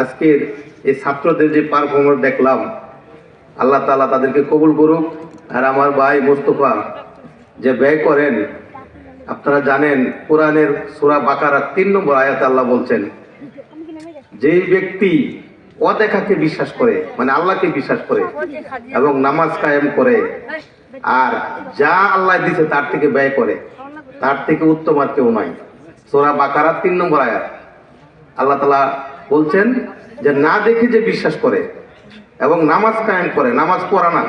আজকের এই ছাত্রদের যে পারফরমেন্স দেখলাম, আল্লাহ তাআলা তাদেরকে কবুল করুক। আর আমার ভাই মোস্তফা যে ব্যয় করেন, আপনারা জানেন কোরআনের সূরা বাকারা তিন নম্বর আয়াত আল্লাহ বলছেন, যেই ব্যক্তি অদেখাকে বিশ্বাস করে মানে আল্লাহকে বিশ্বাস করে এবং নামাজ কায়েম করে, আর যা আল্লাহ দিছে তার থেকে ব্যয় করে, তার থেকে উত্তম আর কেউ নাই। সোরা বাকারার তিন নম্বর আয়াত। আল্লাহ তালা বলছেন যে, না দেখে যে বিশ্বাস করে এবং নামাজ কায়েম করে, নামাজ পড়া না।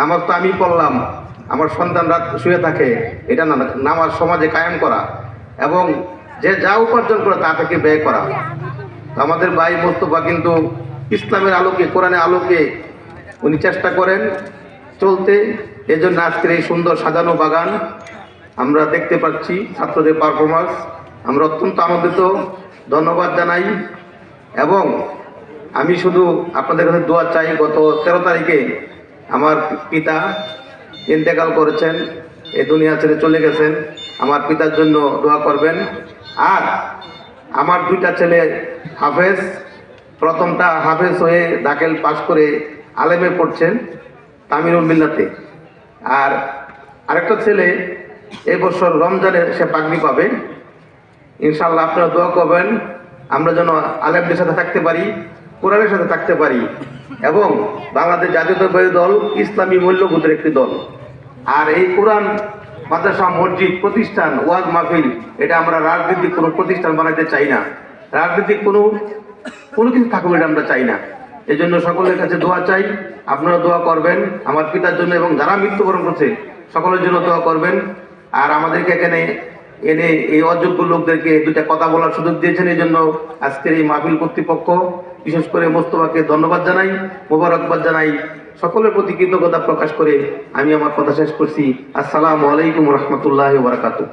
নামাজ তো আমি পড়লাম, আমার সন্তান রাত শুয়ে থাকে, এটা না, নামাজ সমাজে কায়েম করা এবং যে যা উপার্জন করে তা থেকে ব্যয় করা। আমাদের ভাই মোস্তফা কিন্তু ইসলামের আলোকে, কোরআনের আলোকে উনি চেষ্টা করেন চলতে। এজন্য আজকের এই সুন্দর সাজানো বাগান আমরা দেখতে পাচ্ছি, ছাত্রদের পারফরমেন্স আমরা অত্যন্ত আনন্দিত, ধন্যবাদ জানাই। এবং আমি শুধু আপনাদের কাছে দোয়া চাই, গত তেরো তারিখে আমার পিতা ইন্তেকাল করেছেন, এ দুনিয়া ছেড়ে চলে গেছেন। আমার পিতার জন্য দোয়া করবেন। আর আমার দুইটা ছেলে হাফেজ, প্রথমটা হাফেজ হয়ে দাখিল পাশ করে আলেমে পড়ছেন তামিরুল মিল্লাতে। আর আরেকটা ছেলে এই বছর রমজানে সে পাগড়ি পাবে। ইনশাল্লাহ আপনারা দোয়া করবেন, আমরা যেন আলেমদের সাথে থাকতে পারি, কোরআনের সাথে থাকতে পারি, এবং বাংলাদেশ জাতীয়তাবাদী দল ইসলামী মূল্যবোধের একটি দল। আর এই কোরআন মাদ্রাসা মসজিদ প্রতিষ্ঠান ওয়াজ মাহফিল, এটা আমরা রাজনৈতিক কোনো প্রতিষ্ঠান বানাতে চাই না। রাজনৈতিক কোনো কোনো কিছু থাকুক এটা আমরা চাই না। এই জন্য সকলের কাছে দোয়া চাই, আপনারা দোয়া করবেন, আমার পিতার জন্য এবং যারা মৃত্যুবরণ করছে, সকলের জন্য দোয়া করবেন। আর আমাদেরকে এখানে এনে এই অযোগ্য লোকদেরকে দুটা কথা বলার সুযোগ দিয়েছেন, এই জন্য আজকের এই মাহফিল কর্তৃপক্ষ, বিশেষ করে মোস্তফাকে ধন্যবাদ জানাই, মোবারকবাদ জানাই, সকলের প্রতি কৃতজ্ঞতা প্রকাশ করে আমি আমার কথা শেষ করছি। আসসালামু আলাইকুম রহমতুল্লাহ বারাকাতু